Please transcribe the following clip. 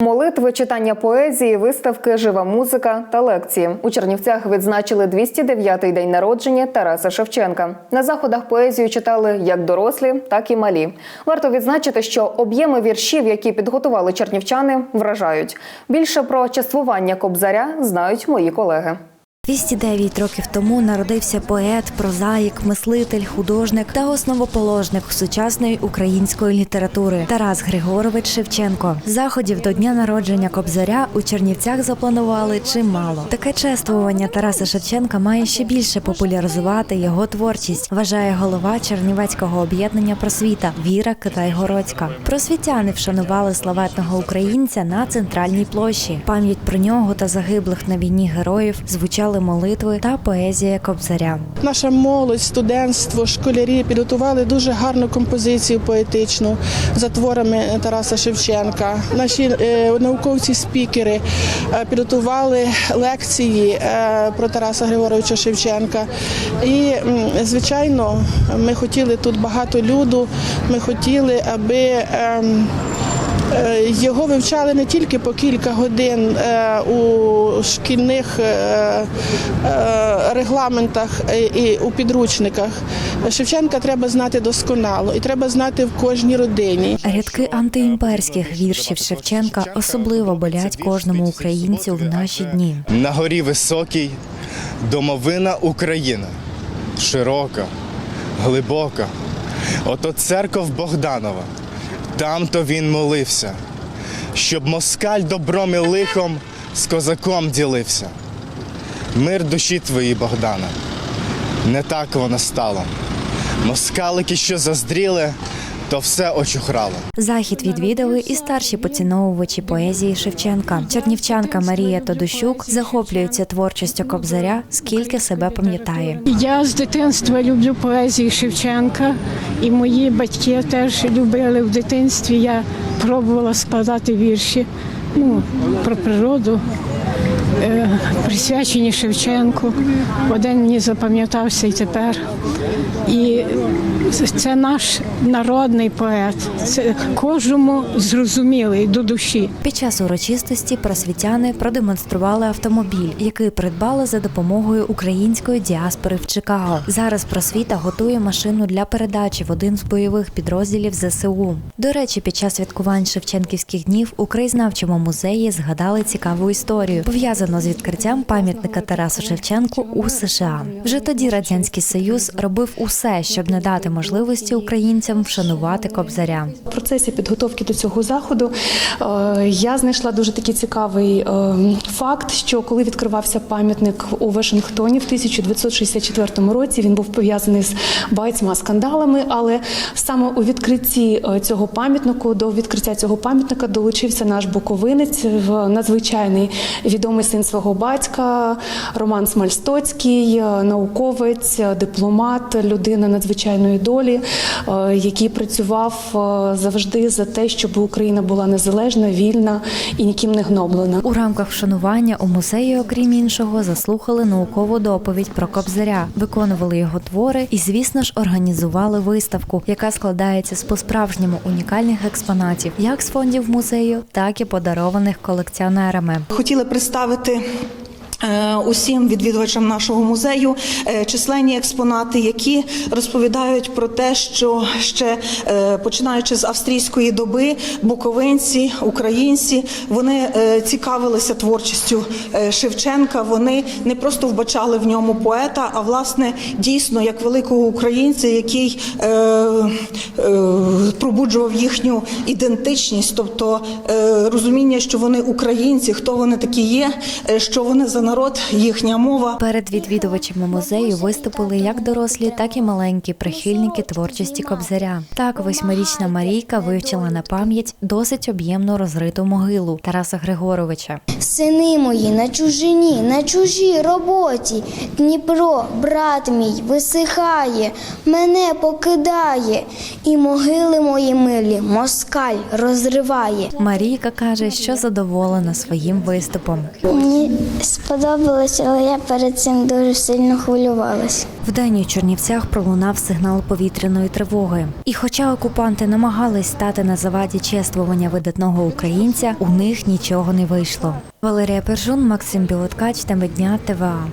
Молитви, читання поезії, виставки, жива музика та лекції. У Чернівцях відзначили 209-й день народження Тараса Шевченка. На заходах поезію читали як дорослі, так і малі. Варто відзначити, що об'єми віршів, які підготували чернівчани, вражають. Більше про частування кобзаря знають мої колеги. 209 років тому народився поет, прозаїк, мислитель, художник та основоположник сучасної української літератури Тарас Григорович Шевченко. Заходів до дня народження Кобзаря у Чернівцях запланували чимало. Таке чествування Тараса Шевченка має ще більше популяризувати його творчість, вважає голова Чернівецького об'єднання просвіта Віра Китайгородська. Просвітяни вшанували славетного українця на центральній площі. Пам'ять про нього та загиблих на війні героїв звучали молитви та поезія Кобзаря. Наша молодь, студентство, школярі підготували дуже гарну композицію поетичну за творами Тараса Шевченка. Наші е, науковці-спікери е, підготували лекції е, про Тараса Григоровича Шевченка. І, звичайно, ми хотіли тут багато люду. Ми хотіли, аби. Е, Його вивчали не тільки по кілька годин е, у шкільних е, регламентах і у підручниках. Шевченка треба знати досконало і треба знати в кожній родині. Рядки антиімперських віршів Шевченка особливо болять кожному українцю в наші дні. На горі високій домовина Україна, широка, глибока. Ото церков Богданова, там-то він молився, щоб москаль добром і лихом з козаком ділився. Мир душі твої, Богдана, не так воно стало. Москалики, що заздріли, то все очухрало. Захід відвідали і старші поціновувачі поезії Шевченка. Чернівчанка Марія Тодощук захоплюється творчістю Кобзаря, скільки себе пам'ятає. Я з дитинства люблю поезію Шевченка, і мої батьки теж любили в дитинстві. Я пробувала складати вірші ну, про природу, присвячені Шевченку. Один мені запам'ятався і тепер. І це наш народний поет. Це кожному зрозумілий до душі. Під час урочистості просвітяни продемонстрували автомобіль, який придбали за допомогою української діаспори в Чикаго. Зараз просвіта готує машину для передачі в один з бойових підрозділів ЗСУ. До речі, під час святкувань Шевченківських днів у краєзнавчому музеї згадали цікаву історію, пов'язану з відкриттям пам'ятника Тарасу Шевченку у США. Вже тоді радянський союз робив усе, щоб не дати можливості українцям вшанувати кобзаря. В процесі підготовки до цього заходу е, я знайшла дуже такий цікавий е, факт, що коли відкривався пам'ятник у Вашингтоні в 1964 році, він був пов'язаний з багатьма скандалами, але саме у відкритті е, цього пам'ятнику до відкриття цього пам'ятника долучився наш буковинець, надзвичайний відомий син свого батька Роман Смальстоцький, е, науковець, е, дипломат, людина надзвичайної долі, е, який працював завжди за те, щоб Україна була незалежна, вільна і ніким не гноблена. У рамках вшанування у музеї, окрім іншого, заслухали наукову доповідь про Кобзаря, виконували його твори і, звісно ж, організували виставку, яка складається з по-справжньому унікальних експонатів, як з фондів музею, так і подарованих колекціонерами. Хотіли представити. Е, Усім відвідувачам нашого музею е, численні експонати, які розповідають про те, що ще е, починаючи з австрійської доби, буковинці, українці, вони е, цікавилися творчістю е, Шевченка. Вони не просто вбачали в ньому поета, а власне дійсно як великого українця, який е, е, пробуджував їхню ідентичність, тобто е, розуміння, що вони українці, хто вони такі є, е, що вони за народ, їхня мова. Перед відвідувачами музею виступили як дорослі, так і маленькі прихильники творчості Кобзаря. Так, восьмирічна Марійка вивчила на пам'ять досить об'ємну розриту могилу Тараса Григоровича. Сини мої на чужині, на чужій роботі. Дніпро, брат мій, висихає, мене покидає, і могили мої милі москаль розриває. Марійка каже, що задоволена своїм виступом. Мені сподобалося сподобалось, але я перед цим дуже сильно хвилювалася. Вдень у Чернівцях пролунав сигнал повітряної тривоги. І хоча окупанти намагались стати на заваді чествування видатного українця, у них нічого не вийшло. Валерія Пержун, Максим Білоткач, та дня ТВА.